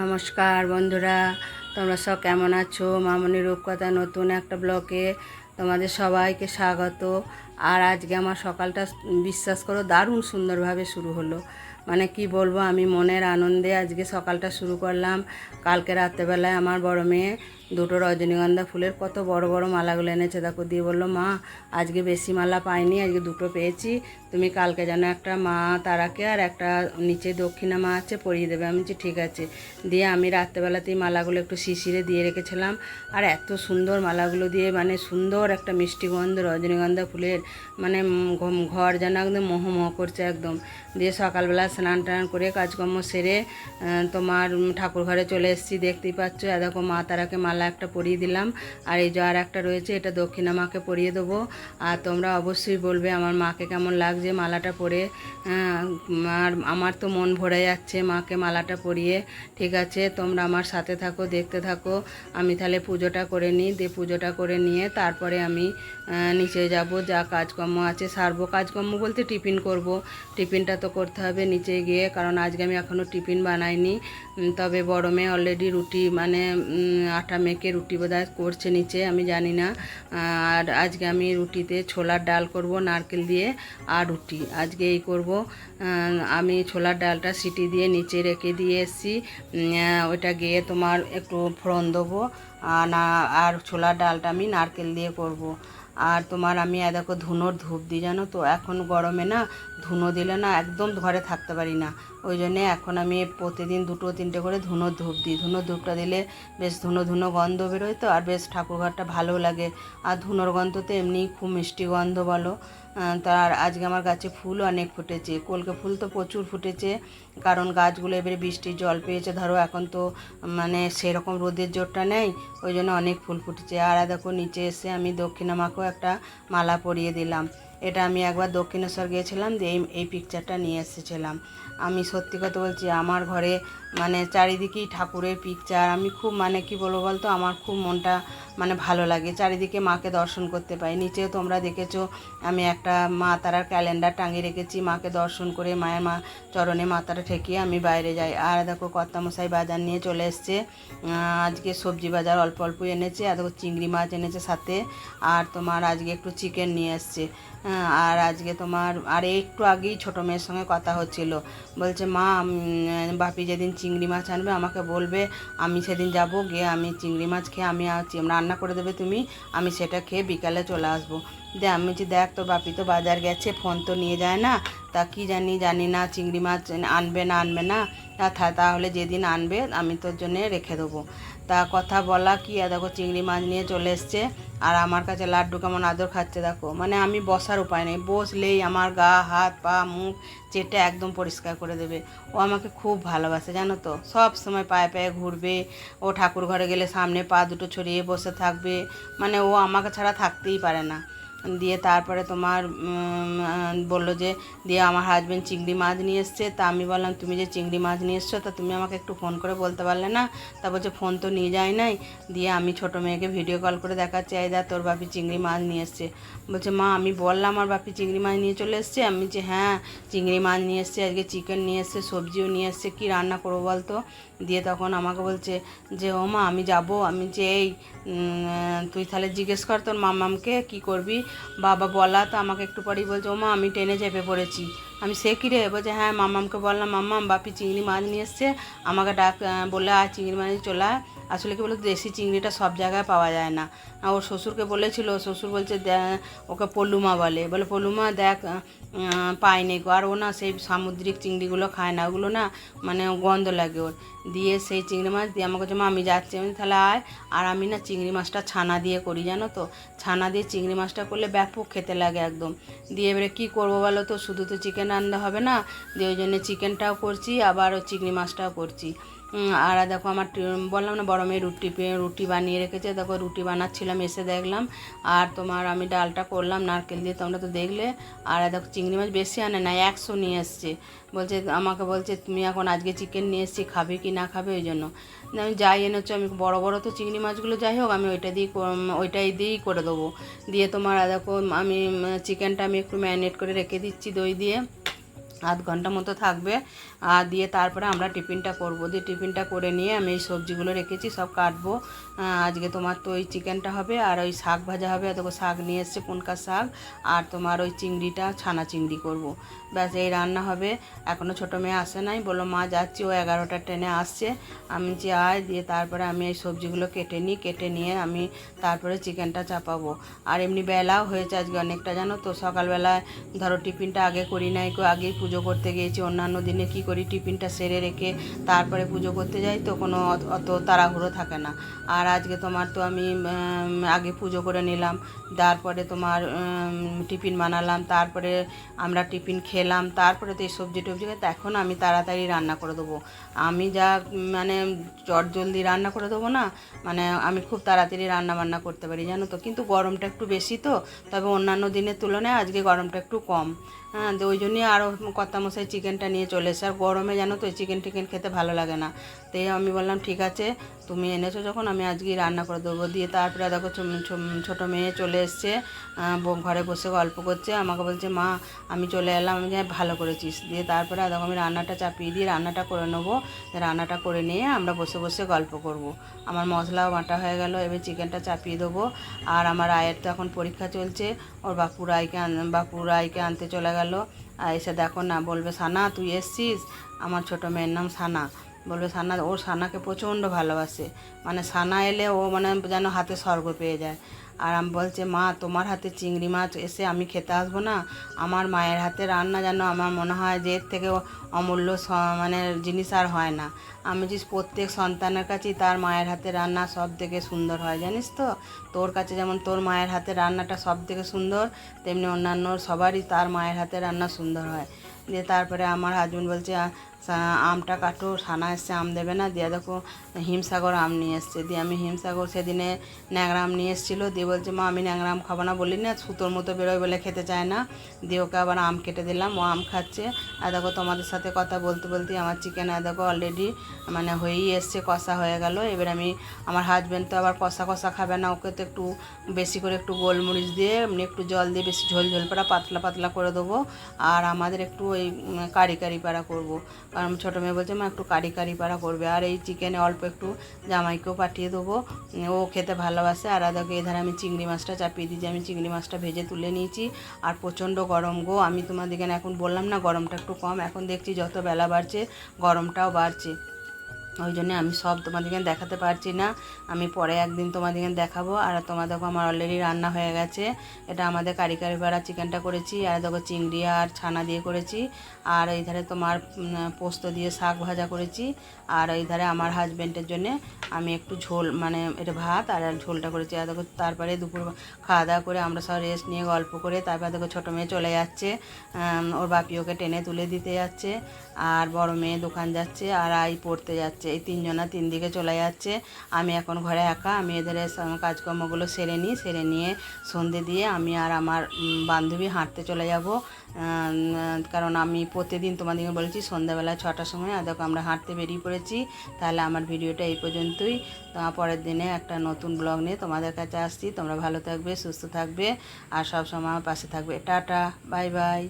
নমস্কার বন্ধুরা, তোমরা সব কেমন আছো? মামনি রূপকথা নতুন একটা ব্লকে তোমাদের সবাইকে স্বাগত। আর আজকে আমার সকালটা, বিশ্বাস করো, দারুণ সুন্দরভাবে শুরু হলো। মানে কি বলব, আমি মনের আনন্দে আজকে সকালটা শুরু করলাম। কালকে রাত্রেবেলায় আমার বড় মেয়ে দুটো রজনীগন্ধা ফুলের কত বড় বড় মালাগুলো এনেছে। দেখো, দিয়ে বলল, মা, আজকে বেশি মালা পাইনি, আজকে দুটো পেয়েছি। তুমি কালকে যেন একটা মা তারাকে আর একটা নিচে দক্ষিণা মা আছে পরিয়ে দেবে। আমি বলছি, ঠিক আছে। দিয়ে আমি রাত্রেবেলাতেই মালাগুলো একটু শিশিরে দিয়ে রেখেছিলাম। আর এত সুন্দর মালাগুলো দিয়ে মানে সুন্দর একটা মিষ্টি গন্ধ রজনীগন্ধা ফুলের মানে ঘর যেন একদম মোহ মোহ করছে একদম। দিয়ে সকালবেলা স্নান টান করে কাজকর্ম সেরে তোমার ঠাকুর ঘরে চলে এসেছি। দেখতেই পাচ্ছ দেখো মা তারাকে মালা একটা পরিয়ে দিলাম। আর এই যে আর একটা রয়েছে, এটা দক্ষিণা মাকে পরিয়ে দেবো। আর তোমরা অবশ্যই বলবে আমার মাকে কেমন লাগছে মালাটা পরে। আর আমার তো মন ভরে যাচ্ছে মাকে মালাটা পরিয়ে। ঠিক আছে, তোমরা আমার সাথে থাকো, দেখতে থাকো। আমি তাহলে পুজোটা করে নিই, দিয়ে পুজোটা করে নিয়ে তারপরে আমি নিচে যাব। যা কাজকর্ম আছে সারবো। কাজকর্ম বলতে টিফিন করব। টিফিনটা তো করতে হবে, নিচে গিয়ে, কারণ আজকে আমি এখনও টিফিন বানাইনি। তবে বড় মেয়ে অলরেডি রুটি মানে আটা মেখে রুটি বোধহয় করছে নিচে, আমি জানি না। আর আজকে আমি রুটিতে ছোলার ডাল করব, নারকেল দিয়ে আর রুটি। আজকে এই করব। আমি ছোলার ডালটা সিটি দিয়ে নিচে রেখে দিয়ে এসেছি। ওইটা গিয়ে তোমার একটু ফোড়ন দেবো। আর ছোলার ডালটা আমি নারকেল দিয়ে করব। আর তোমার আমি দেখো ধুনোর ধূপ দিই, জানো তো? এখন গরমে না, ধুনো দিলে না একদম ঘরে থাকতে পারি না। ওই জন্যে এখন আমি প্রতিদিন দুটো তিনটে করে ধুনোর ধূপ দিই। ধুনোর ধূপটা দিলে বেশ ধুনো ধুনো গন্ধ বেরোয় তো, আর বেশ ঠাকুরঘরটা ভালো লাগে। আর ধুনোর গন্ধ তো এমনি খুব মিষ্টি গন্ধ বলো। তার আজকে আমার গাছে ফুল অনেক ফুটেছে। কলকে ফুল তো প্রচুর ফুটেছে, কারণ গাছগুলো এবারে বৃষ্টির জল পেয়েছে। ধরো, এখন তো মানে সেরকম রোদের জোরটা নেই, ওই জন্য অনেক ফুল ফুটেছে। আর দেখো, নিচে এসে আমি দক্ষিণামাকেও একটা মালা পরিয়ে দিলাম। এটা আমি একবার দক্ষিণেশ্বর গিয়েছিলাম দিয়ে এই পিকচারটা নিয়ে এসেছিলাম। আমি সত্যি কথা বলছি, আমার ঘরে মানে চারিদিকেই ঠাকুরের পিকচার আমি খুব মানে কি বলব বলতো, আমার খুব মনটা মানে ভালো লাগে। চারিদিকে মাকে দর্শন করতে পাই। নিচেও তোমরা দেখেছ, আমি একটা মা তারার ক্যালেন্ডার টাঙিয়ে রেখেছি। মাকে দর্শন করে মায়ের মা চরণে মাথাটা ঠেকিয়ে আমি বাইরে যাই। আর দেখো কর্তামশাই বাজার নিয়ে চলে এসছে। আজকে সবজি বাজার অল্প অল্প এনেছে। আর দেখো চিংড়ি মাছ এনেছে সাথে। আর তোমার আজকে একটু চিকেন নিয়ে এসছে। আর আজকে তোমার, আর একটু আগেই ছোটো মেয়ের সঙ্গে কথা হচ্ছিল। বলছে, মা বাপি যেদিন চিংড়ি মাছ আনবে, আমাকে বলবে, আমি সেদিন যাব, গিয়ে আমি চিংড়ি মাছ খেয়ে আমি রান্না করে দেবে তুমি, আমি সেটা খেয়ে বিকালে চলে আসব। দে, আমি বলছি দেখ তো বাপি তো বাজার গেছে, ফোন তো নিয়ে যায় না। তা কি জানি জানি না, চিংড়ি মাছ আনবে না আনবে না। তা তাহলে যেদিন আনবে, আমি তোর জন্যে রেখে দেবো। তা কথা বলা কি দেখো চিংড়ি মাছ নিয়ে চলে এসছে, আর আমার কাছে লাড্ডু কেমন আদর খাচ্ছে, দেখো। মানে আমি বসার উপায় নেই, বসলেই আমার গা, হাত, পা, মুখ চেটে একদম পরিষ্কার করে দেবে। ও আমাকে খুব ভালোবাসে, জানো তো। সব সময় পায়ে পায়ে ঘুরবে, ও ঠাকুর ঘরে গেলে সামনে পা দুটো ছড়িয়ে বসে থাকবে। মানে ও আমাকে ছাড়া থাকতেই পারে না। দিয়ে তারপরে তোমার বলল যে, দিয়ে আমার হাজব্যান্ড চিংড়ি মাছ নিয়ে এসছে। তা আমি বললাম, তুমি যে চিংড়ি মাছ নিয়ে এসছো, তা তুমি আমাকে একটু ফোন করে বলতে পারলে না? তা বলছে ফোন তো নিয়ে যায় নাই। দিয়ে আমি ছোটো মেয়েকে ভিডিও কল করে দেখাচ্ছি, এই দা তোর বাপি চিংড়ি মাছ নিয়ে এসছে। বলছে, মা, আমি বললাম, আমার বাপি চিংড়ি মাছ নিয়ে চলে এসছে। আমি যে হ্যাঁ চিংড়ি মাছ নিয়ে এসছে, আজকে চিকেন নিয়ে এসছে, সবজিও নিয়ে এসছে, কী রান্না করব বলতো? দিয়ে তখন আমাকে বলছে যে, ও মা, আমি যাব। আমি যে এই তুই তাহলে জিজ্ঞেস কর তোর মামামকে কি করবি? বাবা বলা তো আমাকে একটু পরেই বলছে ও মা আমি ট্রেনে চেপে পড়েছি। আমি সে কী রে? বলছে হ্যাঁ মামামকে বললাম, মাম্মাম, বাপি চিংড়ি মাছ নিয়ে এসছে, আমাকে ডাক বললে আর চিংড়ি মাছ চলে আসলে কি বলতো, দেশি চিংড়িটা সব জায়গায় পাওয়া যায় না। ওর শ্বশুরকে বলেছিল, শ্বশুর বলছে, "দে- ওকে পলুমা বলে। বলে পলুমা দেখ পাইনি গো। আর ও না সেই সামুদ্রিক চিংড়িগুলো খায় না, ওগুলো না মানে গন্ধ লাগে ওর। দিয়ে সেই চিংড়ি মাছ দিয়ে আমাকে বলছে আমি যাচ্ছি। আমি তাহলে আয়। আর আমি না চিংড়ি মাছটা ছানা দিয়ে করি, জানো তো? ছানা দিয়ে চিংড়ি মাছটা করলে ব্যাপক খেতে লাগে একদম। দিয়ে এবারে কী করব বলো তো? শুধু তো চিকেন রান্না হবে না? দিয়ে ওই জন্য চিকেনটাও করছি আবার চিংড়ি মাছটাও করছি। আর দেখো আমার বললাম না, বড় মেয়ে রুটি রুটি বানিয়ে রেখেছে। দেখো রুটি বানাচ্ছিলাম, এসে দেখলাম। আর তোমার আমি ডালটা করলাম, নারকেল দিয়ে, তোমরা তো দেখলে। আর দেখো চিংড়ি মাছ বেশি আনে না একশো নিয়ে এসছে। বলছে, আমাকে বলছে, তুমি এখন আজকে চিকেন নিয়ে এসছি, খাবে কি না খাবে? ওই জন্য। আমি যাই এনেছো, আমি বড় বড় তো চিংড়ি মাছগুলো, যাই হোক, আমি ওইটা দিয়ে কর- ওইটাই দিয়েই করে দেবো। দিয়ে তোমার দেখো, আমি চিকেনটা আমি একটু ম্যারিনেট করে রেখে দিচ্ছি দই দিয়ে। আধ ঘণ্টা মতো থাকবে। আর দিয়ে তারপরে আমরা টিফিনটা করব। দিয়ে টিফিনটা করে নিয়ে আমি এই সবজিগুলো রেখেছি, সব কাটবো। আজকে তোমার তো ওই চিকেনটা হবে আর ওই শাক ভাজা হবে। দেখো শাক নিয়ে এসছে পুনকার শাক আর তোমার ওই চিংড়িটা, ছানা চিংড়ি করব। ব্যাস, এই রান্না হবে। এখনও ছোটো মেয়ে আসে নাই। বলল, মা, যাচ্ছি। ও এগারোটা ট্রেনে আসছে। আমি যে আয় দিয়ে তারপরে আমি এই সবজিগুলো কেটে নিই। কেটে নিয়ে আমি তারপরে চিকেনটা চাপাবো। আর এমনি বেলাও হয়েছে আজকে অনেকটা, জানো তো? সকালবেলায় ধরো টিফিনটা আগে করি নাই, কো আগেই পুজো করতে গিয়েছি, অন্যান্য দিনে কি করি, টিফিনটা সেরে রেখে তারপরে পুজো করতে যাই তো কোনো অত- তাড়াহুড়ো থাকে না। আর আজকে তোমার তো আমি আগে পুজো করে নিলাম, তারপরে তোমার টিফিন বানালাম, তারপরে আমরা টিফিন খেলাম, তারপরে তো এই সবজি টবজি এখন আমি তাড়াতাড়ি রান্না করে দেবো। আমি যা মানে চট জলদি রান্না করে দেবো না মানে আমি খুব তাড়াতাড়ি রান্না বান্না করতে পারি, জানো তো। কিন্তু গরমটা একটু বেশি তো, তবে অন্যান্য দিনের তুলনায় আজকে গরমটা একটু কম। হ্যাঁ তো ওই জন্যই আরও কর্তা মশাই চিকেনটা নিয়ে চলে এসে, আর গরমে জানো তো চিকেন টিকেন খেতে ভালো লাগে না। তো আমি বললাম, ঠিক আছে, তুমি এনেছো যখন, আমি আজকেই রান্না করে দেবো। দিয়ে তারপরে দেখো ছোটো মেয়ে চলে এসছে ঘরে বসে গল্প করছে। আমাকে বলছে, মা, আমি চলে এলাম, আমি যে ভালো করেছিস। দিয়ে তারপরে দেখো, আমি রান্নাটা চাপিয়ে দিয়ে রান্নাটা করে নেব। রান্নাটা করে নিয়ে আমরা বসে বসে গল্প করব। আমার মশলাও বাটা হয়ে গেল, এবার চিকেনটা চাপিয়ে দেবো। আর আমার আয়ের তো এখন পরীক্ষা চলছে, ওর বাপুর আইকে বাপুর আইকে আনতে চলে গেল। আর এসে দেখো না, বলবে, সানা, তুই এসছিস? আমার ছোট মেয়ের নাম সানা। বলবে, সানা, ওর সানাকে প্রচণ্ড ভালোবাসে। মানে সানা এলে ও মানে যেন হাতে স্বর্গ পেয়ে যায়। আর আমি বলছে মা তোমার হাতে চিংড়ি মাছ এসে আমি খেতে আসব না। আমার মায়ের হাতে রান্না যেন আমার মনে হয় যে এর থেকে অমূল্য মানে জিনিস আর হয় না। আমি যে প্রত্যেক সন্তানের কাছেই তার মায়ের হাতে রান্না সব থেকে সুন্দর হয় জানিস তো? তোর কাছে যেমন তোর মায়ের হাতে রান্নাটা সব থেকে সুন্দর তেমনি অন্যান্য সবারই তার মায়ের হাতে রান্না সুন্দর হয়। দিয়ে তারপরে আমার হাজবেন্ড বলছে "আ, সা- আমটা কাটো সানা এসছে, আম দেবে না। দিয়ে দেখো, হিমসাগর আম নিয়ে এসছে। দিয়ে আমি হিমসাগর সেদিনে ন্যাংরা আম নিয়ে এসেছিল। দিয়ে বলছে, মা, আমি ন্যাংরা আম খাব না বলি না, সুতোর মতো বেরোয় বলে খেতে চায় না। দিয়ে ওকে আবার আম কেটে দিলাম। ও আম খাচ্ছে। আর দেখো, তোমাদের সাথে কথা বলতে বলতে আমার চিকেন আর দেখো অলরেডি মানে হয়েই এসছে, কষা হয়ে গেল। এবার আমি, আমার হাজব্যান্ড তো আবার কষা কষা খাবে না। ওকে তো একটু বেশি করে একটু গোলমরিচ দিয়ে, এমনি একটু জল দিয়ে বেশি ঝোল ঝোল পাড়া, পাতলা পাতলা করে দেবো। আর আমাদের একটু ওই কারি কারি পাড়া করব। কারণ ছোটো মেয়ে বলছে, মা, একটু কারি কারি পাড়া করবে। আর এই চিকেনে অল্প একটু জামাইকেও পাঠিয়ে দেবো। ও খেতে ভালোবাসে। আর আদাকে এধারে আমি চিংড়ি মাছটা চাপিয়ে দিয়েছি। আমি চিংড়ি মাছটা ভেজে তুলে নিয়েছি। আর প্রচণ্ড গরম গো। আমি তোমাদেরকে এখন বললাম না, গরমটা একটু কম। এখন দেখছি যত বেলা বাড়ছে, গরমটাও বাড়ছে। ওই জন্য আমি সব তোমাদেরকে দেখাতে পারছি না। আমি পরে একদিন তোমাদেরকে দেখাবো। আর দেখো, আমার অলরেডি রান্না হয়ে গেছে। এটা আমাদের কারি কারি পাড়া চিকেনটা করেছি। আর দেখো, চিংড়ি আর ছানা দিয়ে করেছি। আর এই ধারে তোমার পোস্ত দিয়ে শাক ভাজা করেছি। আর এই ধারে আমার হাজব্যান্ডের জন্য আমি একটু ঝোল মানে এটা ভাত আর ঝোলটা করেছি। আর দেখো, তারপরে দুপুর খাওয়া দাওয়া করে আমরা সব রেস্ট নিয়ে গল্প করে তারপর দেখো, ছোটো মেয়ে চলে যাচ্ছে। ওর বাপি ওকে টেনে তুলে দিতে যাচ্ছে। আর বড় মেয়ে দোকান যাচ্ছে। আর আই পড়তে যাচ্ছে। এই তিনজনা তিন দিকে চলে যাচ্ছে। আমি এখন ঘরে একা। আমি এদের কাজকর্মগুলো সেরে নিই। সেরে নিয়ে সন্ধে দিয়ে আমি আর আমার বান্ধবী হাঁটতে চলে যাব। কারণ আমি প্রতিদিন তোমাদেরকে বলেছি সন্ধ্যাবেলা ছটার সময়, আর দেখো আমরা হাঁটতে বেরিয়ে পড়েছি। তাহলে আমার ভিডিওটা এই পর্যন্তই। পরের দিনে একটা নতুন ব্লগ নিয়ে তোমাদের কাছে আসছি। তোমরা ভালো থাকবে, সুস্থ থাকবে, আর সব সময় পাশে থাকবে। Tata, bye bye.